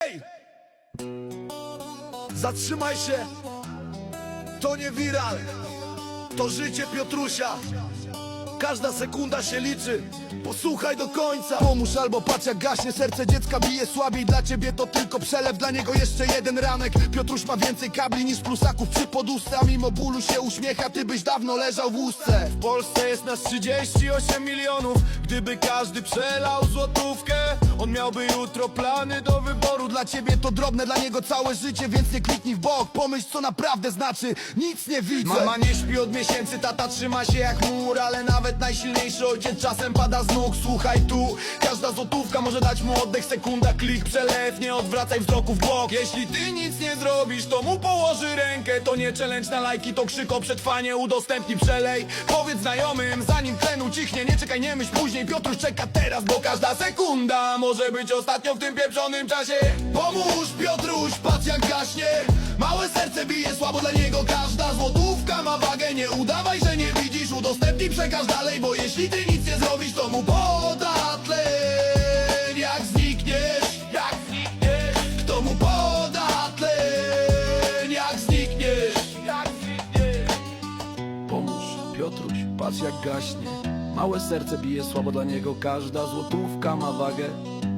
Ej! Zatrzymaj się! To nie wiral! To życie Piotrusia! Każda sekunda się liczy! Posłuchaj do końca! Pomóż albo patrz jak gaśnie serce dziecka bije słabiej Dla ciebie to tylko przelew, dla niego jeszcze jeden ranek Piotruś ma więcej kabli niż plusaków przy podusta Mimo bólu się uśmiecha, ty byś dawno leżał w łóżce W Polsce jest nas 38 milionów Gdyby każdy przelał złotówkę On miałby jutro plany do wyboru. Dla ciebie to drobne, dla niego całe życie Więc nie kliknij w bok, pomyśl co naprawdę znaczy. Nic nie widzę. Mama nie śpi od miesięcy, tata trzyma się jak mur Ale nawet najsilniejszy ojciec czasem pada z nóg. Słuchaj tu, każda złotówka może dać mu oddech. Sekunda, klik, przelew, nie odwracaj wzroku w bok. Jeśli ty nic nie zrobisz, to mu położy rękę. To nie challenge na lajki, to krzyk o przetrwanie. Udostępnij, przelej, powiedz znajomym Zanim tlen ucichnie, nie czekaj, nie myśl później. Piotruś czeka teraz, bo każda sekunda Może być ostatnią w tym pieprzonym czasie. Pomóż Piotruś, patrz jak gaśnie. Małe serce bije słabo dla niego Każda złotówka ma wagę. Nie udawaj, że nie widzisz Udostępnij, przekaż dalej Bo jeśli ty nic nie zrobisz To mu poda tlen Jak znikniesz Jak znikniesz To mu poda tlen Jak znikniesz Jak znikniesz. Pomóż, Piotruś, patrz jak gaśnie. Małe serce bije słabo dla niego Każda złotówka ma wagę